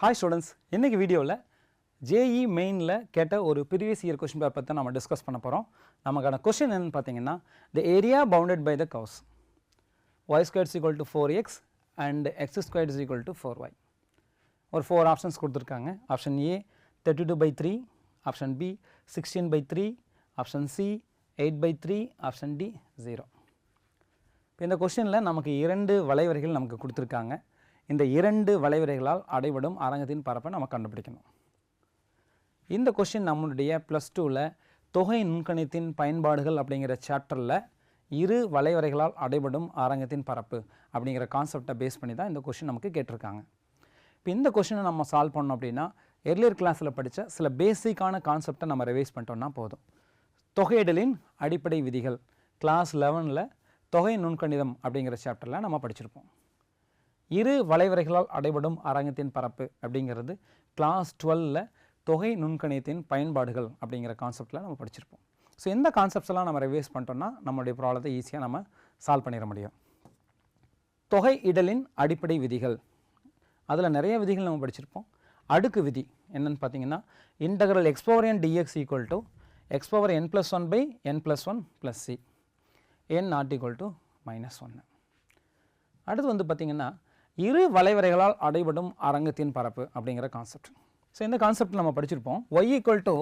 Hi students இன்றைக்கி வீடியோவில் JE மெயினில் கேட்ட ஒரு ப்ரீவியஸ் இயர் கொஷின் பேப்பர் தான் நம்ம டிஸ்கஸ் பண்ண போகிறோம் நமக்கான கொஷின் என்னன்னு பார்த்தீங்கன்னா the area bounded by the curves y squares equal to four x and x square is equal to four y ஒரு ஃபோர் ஆப்ஷன்ஸ் கொடுத்துருக்காங்க. Option A thirty two by three option B sixteen by three option C eight by three option D zero இப்போ இந்த கொஷினில் நமக்கு இரண்டு வளைவரைகள் நமக்கு கொடுத்துருக்காங்க. இந்த இரண்டு வளைவரைகளால் அடைபடும் அரங்கத்தின் பரப்பை நம்ம கண்டுபிடிக்கணும். இந்த கொஷின் நம்மளுடைய ப்ளஸ் டூவில் தொகை நுண்கணித்தின் பயன்பாடுகள் அப்படிங்கிற சாப்டரில் இரு வளைவரைகளால் அடைபடும் அரங்கத்தின் பரப்பு அப்படிங்கிற கான்செப்டை பேஸ் பண்ணி தான் இந்த கொஷின் நமக்கு கேட்டிருக்காங்க. இப்போ இந்த கொஷினை நம்ம சால்வ் பண்ணோம் அப்படின்னா எர்லியர் கிளாஸில் படித்த சில பேசிக்கான கான்செப்டை நம்ம ரிவைஸ் பண்ணிட்டோம்னா போதும். தொகையிடலின் அடிப்படை விதிகள் கிளாஸ் லெவனில் தொகை நுண்கணிதம் அப்படிங்கிற சாப்டரில் நம்ம படிச்சிருப்போம். இரு வளைவரைகளால் அடைபடும் அரங்கத்தின் பரப்பு அப்படிங்கிறது கிளாஸ் டுவெல்லில் தொகை நுண்கணியத்தின் பயன்பாடுகள் அப்படிங்கிற கான்செப்டில் நம்ம படிச்சிருப்போம். ஸோ இந்த கான்செப்ட்ஸ்லாம் நம்ம ரிவைஸ் பண்ணிட்டோம்னா நம்மளுடைய ப்ராப்ளத்தை ஈஸியாக நம்ம சால்வ் பண்ணிட முடியும். தொகை இடலின் அடிப்படை விதிகள். அதில் நிறைய விதிகள் நம்ம படிச்சிருப்போம். அடுக்கு விதி என்னன்னு பார்த்தீங்கன்னா integral x power n dx equal to x power n plus one by n plus one plus C n not equal to minus ஒன்று அடுத்து வந்து பார்த்திங்கன்னா இரு வளைவரைகளால் அடைபடும் அரங்கத்தின் பரப்பு அப்படிங்கிற கான்செப்ட் ஸோ இந்த கான்செப்ட் நம்ம படிச்சிருப்போம். Y equal to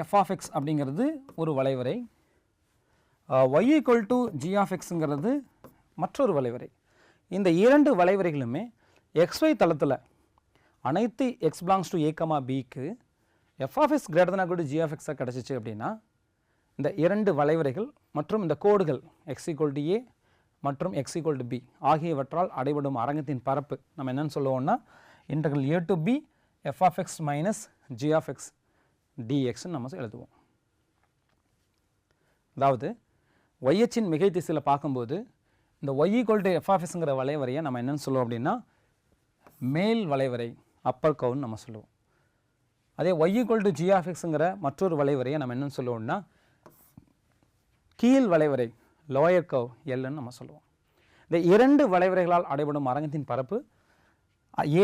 f of x அப்படிங்கிறது ஒரு வளைவரை. Y equal to g of எக்ஸுங்கிறது மற்றொரு வளைவரை. இந்த இரண்டு வளைவரைகளுமே எக்ஸ்ஒய் தளத்தில் அனைத்து எக்ஸ் பிலாங்ஸ் டு ஏகமா பிக்கு f of x greater than கூட ஜி ஆஃப் எக்ஸாக கிடச்சிச்சு அப்படின்னா இந்த இரண்டு வளைவரைகள் மற்றும் இந்த கோடுகள் எக்ஸ் ஈக்குவல் டு ஏ மற்றும் எக்ஸ் ஈக்குவல் டு பி ஆகியவற்றால் அடைபடும் அரங்கத்தின் பரப்பு. நம்ம என்னன்னு சொல்லுவோம்னா integral a to b f of x minus g of x டிஎக்ஸ்ன்னு நம்ம எழுதுவோம். அதாவது ஒய்ஹெச்சின் மிகை திசையில் பார்க்கும்போது இந்த y equal to f of எக்ஸுங்கிற வளைவரையை நம்ம என்னென்னு சொல்லுவோம் அப்படின்னா மேல் வளைவரை அப்பர் கவுன்னு நம்ம சொல்லுவோம். அதே y equal to g of எக்ஸுங்கிற மற்றொரு வளைவரையை நம்ம என்னென்னு சொல்லுவோம்னா கீழ் வளைவரை லோயர் கவ் எல்லுன்னு நம்ம சொல்லுவோம். இந்த இரண்டு வளைவரைகளால் அடைபடும் அரங்கத்தின் பரப்பு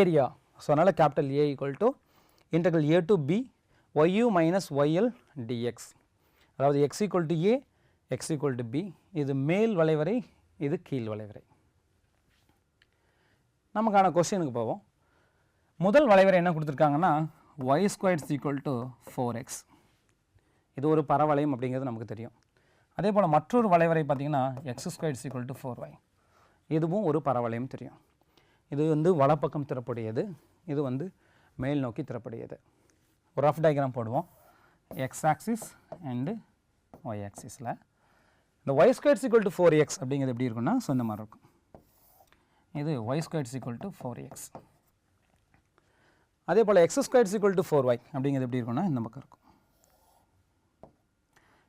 ஏரியா. ஸோ அதனால் capital A equal to integral a to b y u minus y l dx அதாவது x equal to a x equal to b இது மேல் வளைவரை இது கீழ் வளைவரை. நமக்கான கொஸ்டினுக்கு போவோம். முதல் வளைவரை என்ன கொடுத்துருக்காங்கன்னா y squares equal to four x இது ஒரு பரவளையம் அப்படிங்கிறது நமக்கு தெரியும். அதே போல் மற்றொரு வளைவரை பார்த்திங்கன்னா x square equal to four y இதுவும் ஒரு பரவளையம் தெரியும். இது வந்து வலப்பக்கம் திறப்புடையது. இது வந்து மேல் நோக்கி திறப்புடையது. ஒரு ரஃப் டயக்ராம் போடுவோம். எக்ஸ் ஆக்சிஸ் அண்டு ஒய் ஆக்சிஸில் இந்த y square equal to four x அப்படிங்கிறது எப்படி இருக்குன்னா ஸோ மாதிரி இருக்கும். இது y square equal to four x அதே போல் x square equal to four y அப்படிங்கிறது எப்படி இருக்குன்னா இந்த பக்கம் இருக்கும்.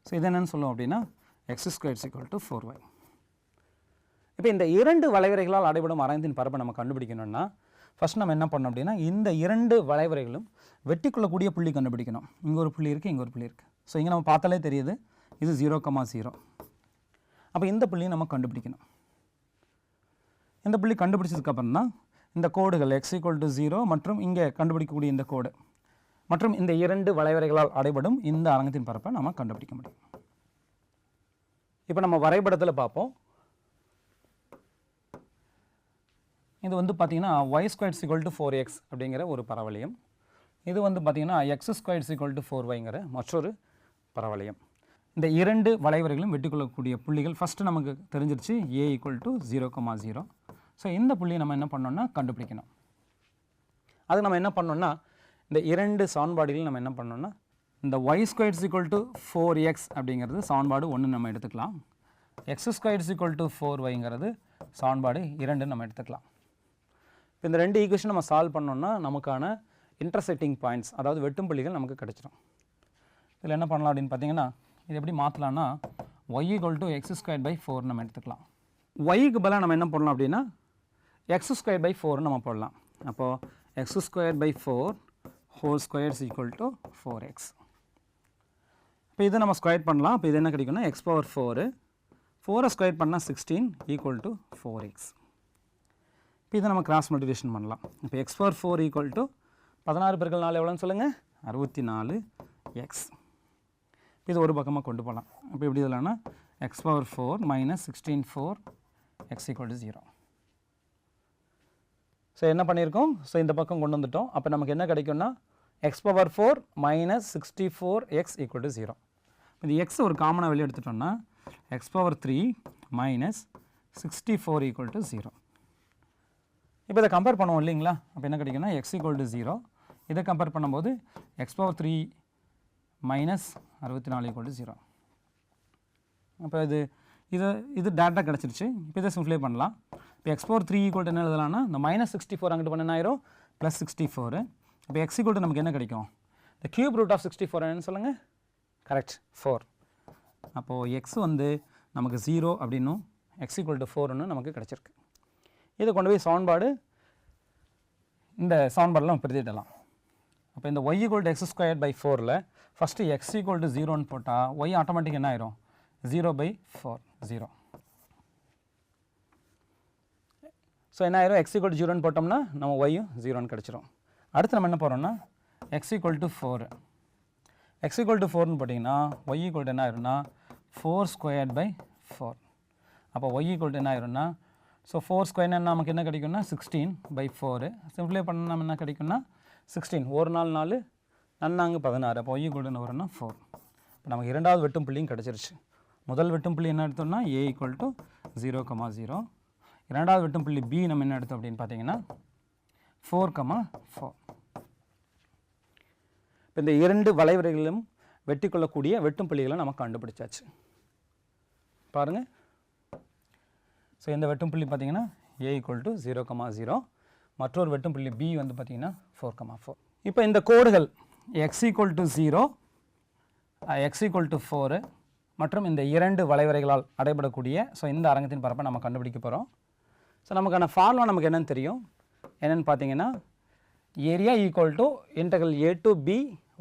ஸோ இது என்னென்னு சொல்லுவோம் அப்படின்னா x squares equal to four y இப்போ இந்த இரண்டு வளைவரைகளால் அடைபடும் அரங்கத்தின் பரப்பை நம்ம கண்டுபிடிக்கணும்னா ஃபஸ்ட் நம்ம என்ன பண்ணோம் அப்படின்னா இந்த இரண்டு வளைவரைகளும் வெட்டிக்கொள்ளக்கூடிய புள்ளி கண்டுபிடிக்கணும். இங்கே ஒரு புள்ளி இருக்குது இங்கே ஒரு புள்ளி இருக்குது ஸோ இங்கே நம்ம பார்த்தாலே தெரியுது இது ஜீரோ கமா ஜீரோ அப்போ இந்த புள்ளியை நம்ம கண்டுபிடிக்கணும். இந்த புள்ளி கண்டுபிடிச்சதுக்கப்புறம் தான் இந்த கோடுகள் எக்ஸ் ஈக்குவல் டு ஜீரோ மற்றும் இங்கே கண்டுபிடிக்கக்கூடிய இந்த கோடு. மற்றும் இந்த இரண்டு வளைவரைகளால் அடைபடும் இந்த அரங்கத்தின் பரப்பை நம்ம கண்டுபிடிக்க முடியும். இப்போ நம்ம வரைபடத்தில் பார்ப்போம். இது வந்து பார்த்திங்கன்னா y square equal to four x அப்படிங்கிற ஒரு பரவளையம். இது வந்து பார்த்திங்கன்னா x square equal to four ஒய்ங்கிற மற்றொரு பரவளையம். இந்த இரண்டு வளைவரைகளும் வெட்டிக்கொள்ளக்கூடிய புள்ளிகள் ஃபஸ்ட்டு நமக்கு தெரிஞ்சிருச்சு A equal to zero comma zero so இந்த புள்ளியை நம்ம என்ன பண்ணோன்னா கண்டுபிடிக்கணும். அது நம்ம என்ன பண்ணோன்னா இந்த இரண்டு சமன்பாடுகள் நம்ம என்ன பண்ணோம்னா இந்த y square equal to four x அப்படிங்கிறது சமன்பாடு ஒன்று நம்ம எடுத்துக்கலாம். X square equal to four ஒய்ங்கிறது சமன்பாடு இரண்டு நம்ம எடுத்துக்கலாம். இப்போ இந்த ரெண்டு ஈக்குவேஷன் நம்ம சால்வ் பண்ணோம்னா நமக்கான இன்டர்செக்டிங் பாயிண்ட்ஸ் அதாவது வெட்டும் புள்ளிகள் நமக்கு கிடைச்சிடும் இதில் என்ன பண்ணலாம் அப்படின்னு பார்த்தீங்கன்னா இது எப்படி மாற்றலாம்னா y equal to x square by four நம்ம எடுத்துக்கலாம். ஒய்க்கு பதிலாக நம்ம என்ன பண்ணலாம் அப்படின்னா எக்ஸ் ஸ்கொயர் பை ஃபோர்னு நம்ம போடலாம். அப்போது x square by four whole squares equal to four x இப்போ இதை நம்ம ஸ்கொயர் பண்ணலாம். இப்போ இது என்ன கிடைக்கும்னா எக்ஸ் பவர் ஃபோரு ஃபோரை ஸ்கொயர் பண்ணால் sixteen equal to four x இப்போ இதை நம்ம கிராஸ் மல்டிபிகேஷன் பண்ணலாம். இப்போ x power four equal to பதினாறு பெருக்கள் நாலு எவ்வளோன்னு சொல்லுங்கள் அறுபத்தி நாலு எக்ஸ் இது ஒரு பக்கமாக கொண்டு போகலாம் அப்போ எப்படி இதெல்லாம்னா x power four minus sixteen four x equal to zero so என்ன பண்ணியிருக்கோம் ஸோ இந்த பக்கம் கொண்டு வந்துட்டோம். அப்போ நமக்கு என்ன கிடைக்கும்னா x power four minus sixty four x equal to zero இந்த எக்ஸ் ஒரு காமனாக வெளியே எடுத்துட்டோம்னா x power three minus sixty four equal to zero இப்போ இதை கம்பேர் பண்ணுவோம் இல்லைங்களா? அப்போ என்ன கிடைக்கும்னா எக்ஸ் ஈக்குவல் டு ஜீரோ இதை கம்பேர் பண்ணும்போது எக்ஸ் பவர் த்ரீ மைனஸ் அறுபத்தி நாலு ஈக்குவல் டு ஜீரோ அப்போ இது இது இது டேரெக்டாக கிடச்சிருச்சு. இப்போ இதை சிம்ப்ளை பண்ணலாம். இப்போ எக்ஸ் ஃபோர் த்ரீ ஈக்குவல் என்ன எழுதலாம்னா இந்த மைனஸ் சிக்ஸ்டி ஃபோர் அங்கிட்டு பண்ண ஆயிரும் ப்ளஸ் சிக்ஸ்டி ஃபோரு இப்போ எக்ஸ் ஈக்குவல் நமக்கு என்ன கிடைக்கும்? இந்த cube root of sixty four என்னன்னு சொல்லுங்கள் கரெக்ட் ஃபோர் அப்போது எக்ஸ் வந்து நமக்கு ஜீரோ அப்படின்னும் எக்ஸ் ஈக்குவல் டு ஃபோர்னு நமக்கு கிடச்சிருக்கு. இதை கொண்டு போய் சவுன்பாடு இந்த சவுன்பாடெலாம் நம்ம பிரதிடலாம் அப்போ இந்த y equal to x square by ஃபோரில் ஃபஸ்ட்டு எக்ஸ் ஈக்குவல் டு ஜீரோன்னு போட்டால் ஒய் ஆட்டோமேட்டிக் என்ன ஆயிரும்? Zero by four zero so என்ன ஆயிரும்? எக்ஸ் ஈக்குவல் ஜீரோன்னு போட்டோம்னா நம்ம ஒய்யும் ஜீரோன்னு கிடச்சிரும். அடுத்து நம்ம என்ன போகிறோம்னா x equal to four x equal to ஃபோர்னு போட்டிங்கன்னா ஒய் ஈக்குவல் என்ன ஆயிரும்னா ஃபோர் ஸ்கொயர் பை ஃபோர் அப்போ ஒய் ஈக்குவல் என்ன ஆயிரும்னா ஸோ ஃபோர் ஸ்கொயர்னா நமக்கு என்ன கிடைக்கும்னா சிக்ஸ்டீன் பை ஃபோரு சிம்பிளை பண்ண நம்ம என்ன கிடைக்கும்னா சிக்ஸ்டீன் ஒரு நாள் நாலு நன்னாங்க பதினாறு. அப்போ ஒய் ஈக்குவல் என்ன வரும்னா ஃபோர் இப்போ நமக்கு இரண்டாவது வெட்டும் புள்ளியும் கிடச்சிருச்சு. முதல் வெட்டும் புள்ளி என்ன எடுத்தோம்னா A equal to zero comma zero இரண்டாவது வெட்டும் புள்ளி பி நம்ம என்ன எடுத்தோம் அப்படின்னு பார்த்தீங்கன்னா ஃபோர் கமா ஃபோர் இப்போ இந்த இரண்டு வளைவரைகளிலும் வெட்டி கொள்ளக்கூடிய வெட்டும் புள்ளிகளை நம்ம கண்டுபிடிச்சாச்சு. பாருங்கள் ஸோ இந்த வெட்டும் புள்ளி பார்த்தீங்கன்னா A equal to zero comma zero மற்றொரு வெட்டும் புள்ளி பி வந்து பார்த்தீங்கன்னா ஃபோர் கமா ஃபோர் இப்போ இந்த கோடுகள் x equal to zero x equal to four மற்றும் இந்த இரண்டு வளைவரைகளால் அடைபடக்கூடிய ஸோ இந்த அரங்கத்தின் பரப்பை நம்ம கண்டுபிடிக்க போகிறோம் ஸோ நமக்கான ஃபார்முலா நமக்கு என்னென்னு தெரியும். என்னென்னு பார்த்தீங்கன்னா area equal to integral a to b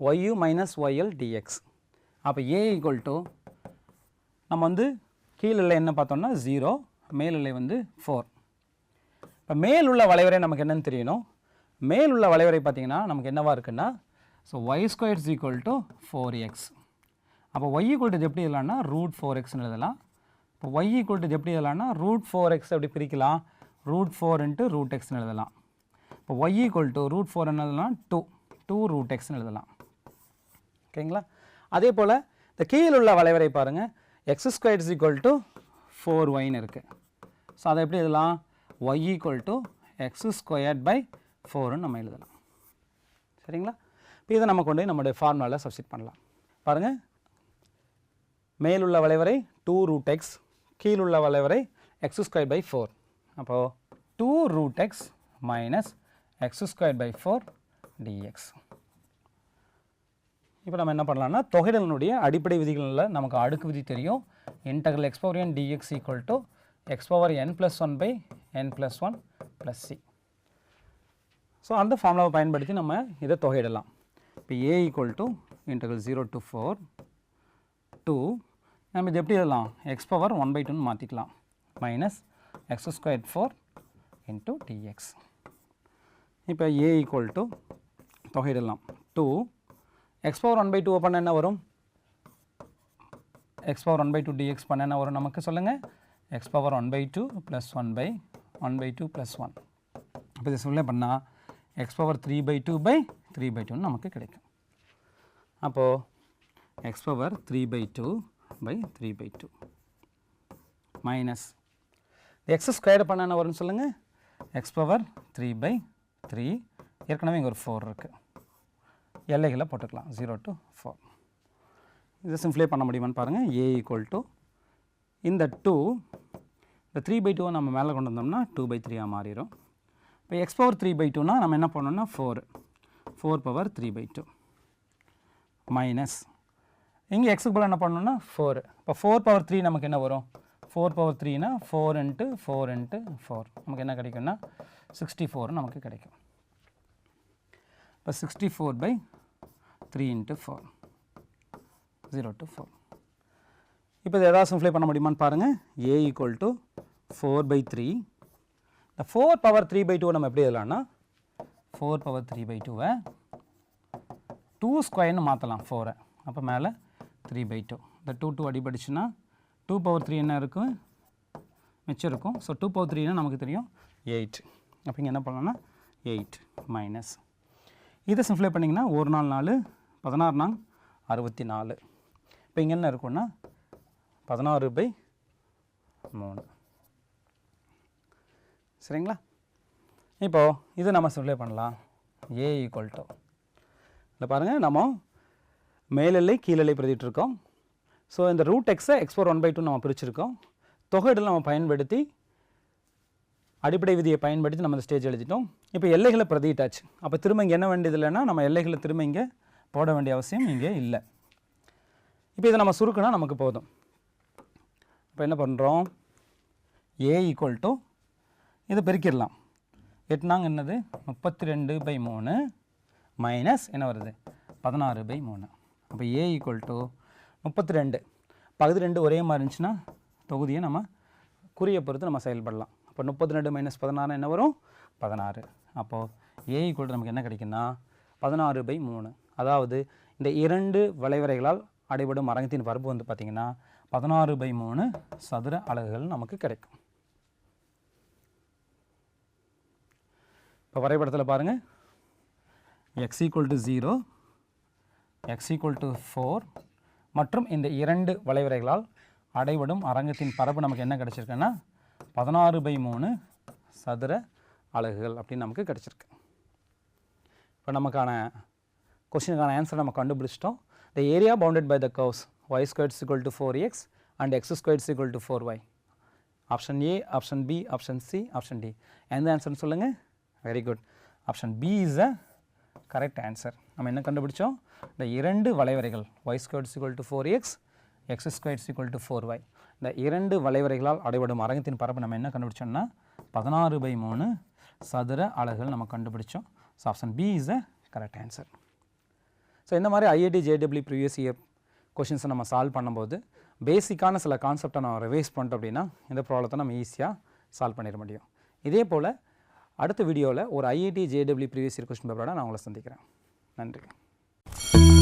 y u minus y l dx அப்போ ஏ ஈக்குவல் டு நம்ம வந்து கீழில் என்ன பார்த்தோம்னா ஜீரோ மேலில்லை வந்து ஃபோர் இப்போ மேல் உள்ள வளைவரை நமக்கு என்னென்னு தெரியணும். மேல் உள்ள வளைவரை பார்த்தீங்கன்னா நமக்கு என்னவா இருக்குன்னா so y squares equal to four x அப்போ ஒய் ஈக்குவல் டு எப்படி எழுதலாம்னா ரூட் ஃபோர் எக்ஸ்னு எழுதலாம். இப்போ y ஈக்குவல் டு எப்படி எழுதலாம்னா ரூட் ஃபோர் எக்ஸ் எப்படி பிரிக்கலாம். ரூட் ஃபோர் இன்ட்டு ரூட் எக்ஸ்னு எழுதலாம். இப்போ y equal to root four என்ன எழுதலாம் டூ டூ ரூட் எக்ஸ்னு எழுதலாம். ஓகேங்களா? அதே போல் இந்த கீழ் உள்ள வளைவரை பாருங்கள் x square equal to four ஒய்னு இருக்குது ஸோ அதை எப்படி எழுதலாம்? Y equal to x squared by ஃபோர்னு நம்ம எழுதலாம். சரிங்களா? இப்போ இதை நம்ம கொண்டு போய் நம்மளுடைய ஃபார்முலாவில் சப்ஸ்டிட் பண்ணலாம். பாருங்கள் மேலுள்ள வளைவரை டூ ரூட் எக்ஸ் கீழுள்ள வளைவரை எக்ஸ் ஸ்கொயர் பை ஃபோர் அப்போது two root x minus x square by four dx இப்போ நம்ம என்ன பண்ணலாம்னா தொகைடலினுடைய அடிப்படை விதிகளில் நமக்கு அடுக்கு விதி தெரியும். Integral x power n dx equal to x power n plus one by n plus one plus C so அந்த ஃபார்முலாவை பயன்படுத்தி நம்ம இதை தொகையிடலாம். இப்போ A equal to integral zero to four two நம்ம இது எப்படி எழுதலாம்? எக்ஸ் பவர் ஒன் பை டூன்னு மாற்றிக்கலாம் minus x square four into dx இப்போ A equal to தொகையிடலாம். Two x power one by two பண்ண என்ன வரும்? X power one by two dx பண்ண என்ன வரும் நமக்கு சொல்லுங்கள் x power one by two plus one by one by two plus one இப்போ இதை சொல்ல பண்ணால் x power three by two by three by டூன்னு நமக்கு கிடைக்கும். அப்போது x power three by two by three by two minus x squared பண்ண என்ன வரும்னு சொல்லுங்கள் x power three by three ஏற்கனவே இங்கே ஒரு ஃபோர் இருக்குது எல்லைகளை போட்டுக்கலாம். ஜீரோ டு ஃபோர் இதை சிம்ப்ளை பண்ண முடியுமான்னு பாருங்கள் ஏ ஈக்குவல் டு இந்த டூ இந்த த்ரீ பை டூவை நம்ம மேலே கொண்டு வந்தோம்னா டூ பை த்ரீயாக மாறிடும். இப்போ எக்ஸ் பவர் த்ரீ பை டூனால் நம்ம என்ன பண்ணோம்னா four four power three by two minus இங்கே எக்ஸுக்கு போல் என்ன பண்ணணும்னா ஃபோர் இப்போ ஃபோர் பவர் த்ரீ நமக்கு என்ன வரும்? Four power த்ரீனா four into four into four நமக்கு என்ன கிடைக்கும்னா சிக்ஸ்டி ஃபோர் நமக்கு கிடைக்கும். இப்போ sixty four by three into four zero to four இப்போ இது எதாவது சிம்ப்ளை பண்ண முடியுமான்னு பாருங்கள் A equal to four by three இந்த four power three by two நம்ம எப்படி எழுதலாம்னா ஃபோர் பவர் த்ரீ பை டூவை டூ ஸ்கொயர்னு மாற்றலாம் ஃபோரை அப்போ மேலே த்ரீ பை டூ இந்த டூ டூ அடிபடிச்சுன்னா டூ பவர் த்ரீ என்ன இருக்கும்? மிச்சம் இருக்கும். ஸோ டூ பவர் த்ரீனா நமக்கு தெரியும். எயிட் அப்போ இங்கே என்ன பண்ணலாம்னா எயிட் மைனஸ் இதை சிம்ப்ளை பண்ணிங்கன்னா ஒரு நாள் நாலு பதினாறு நாள் அறுபத்தி நாலு. இப்போ இங்கே என்ன இருக்கும்னா பதினாறு பை மூணு. சரிங்களா? இப்போது இது நம்ம சிம்ப்ளை பண்ணலாம். ஏ ஈக்குவல் டு இல்லை பாருங்கள் நம்ம மேலெல்லை கீழெல்லை பிரதிட்டு இருக்கோம் ஸோ இந்த ரூட் எக்ஸை x four one by two நம்ம பிரிச்சிருக்கோம். தொகையிடல் நம்ம பயன்படுத்தி அடிப்படை விதியை பயன்படுத்தி நம்ம இந்த ஸ்டேஜ் எழுதிட்டோம். இப்போ எல்லைகளை பிரதிட்டாச்சு. அப்போ திரும்ப இங்கே என்ன வேண்டியது இல்லைன்னா நம்ம எல்லைகளை திரும்ப இங்கே போட வேண்டிய அவசியம் இங்கே இல்லை. இப்போ இதை நம்ம சுருக்குனா நமக்கு போதும். இப்போ என்ன பண்ணுறோம் ஏ ஈக்குவல் டு இதை பெருக்கிடலாம். எட்டுனாங்க என்னது? முப்பத்தி ரெண்டு பை மூணு மைனஸ் என்ன வருது? பதினாறு பை மூணு. அப்போ ஏ ஈக்குவல் டு முப்பத்தி ரெண்டு பகுதி ரெண்டு ஒரே மாதிரி இருந்துச்சுன்னா தொகுதியை நம்ம குறியை பொறுத்து நம்ம செயல்படலாம். அப்போ முப்பத்தி ரெண்டு மைனஸ் பதினாறு என்ன வரும்? பதினாறு. அப்போது ஏ ஈக்குவல் நமக்கு என்ன கிடைக்குன்னா பதினாறு பை மூணு. அதாவது இந்த இரண்டு வளைவரைகளால் அடைபடும் அரங்கத்தின் பரப்பு வந்து பார்த்திங்கன்னா பதினாறு பை மூணு சதுர அலகுகள் நமக்கு கிடைக்கும். இப்போ வரைபடத்தில் பாருங்கள் x equal to zero x equal to four மற்றும் இந்த இரண்டு வளைவரைகளால் அடைபடும் அரங்கத்தின் பரப்பு நமக்கு என்ன கிடச்சிருக்குன்னா பதினாறு பை மூணு சதுர அலகுகள் அப்படின்னு நமக்கு கிடச்சிருக்கு. இப்போ நமக்கான கொஸ்டினுக்கான ஆன்சர் நம்ம கண்டுபிடிச்சிட்டோம். The area bounded by the curves y squares equal to four x and x squares equal to four y option A option B option C option D எந்த ஆன்சர்னு சொல்லுங்கள் very good option B is a correct answer நம்ம என்ன கண்டுபிடிச்சோம்? இந்த இரண்டு வளைவரைகள் y square equal to four x x square equal to four y இந்த இரண்டு வளைவரைகளால் அடைபடும் அரங்கத்தின் பரப்பு நம்ம என்ன கண்டுபிடிச்சோம்னா பதினாறு பை மூணு சதுர அலகுகள் நம்ம கண்டுபிடிச்சோம். So option B is a correct answer so இந்த மாதிரி IIT J W previous year கொஷின்ஸை நம்ம சால்வ் பண்ணும்போது பேசிக்கான சில கான்செப்டை நம்ம ரிவைஸ் பண்ணிட்டோம் அப்படின்னா இந்த ப்ராப்ளத்தை நம்ம ஈஸியாக சால்வ் பண்ணிட முடியும். இதே போல் அடுத்த வீடியோவில் ஒரு IIT JW previous year question பேப்பரோட நான் உங்களை சந்திக்கிறேன். நன்றி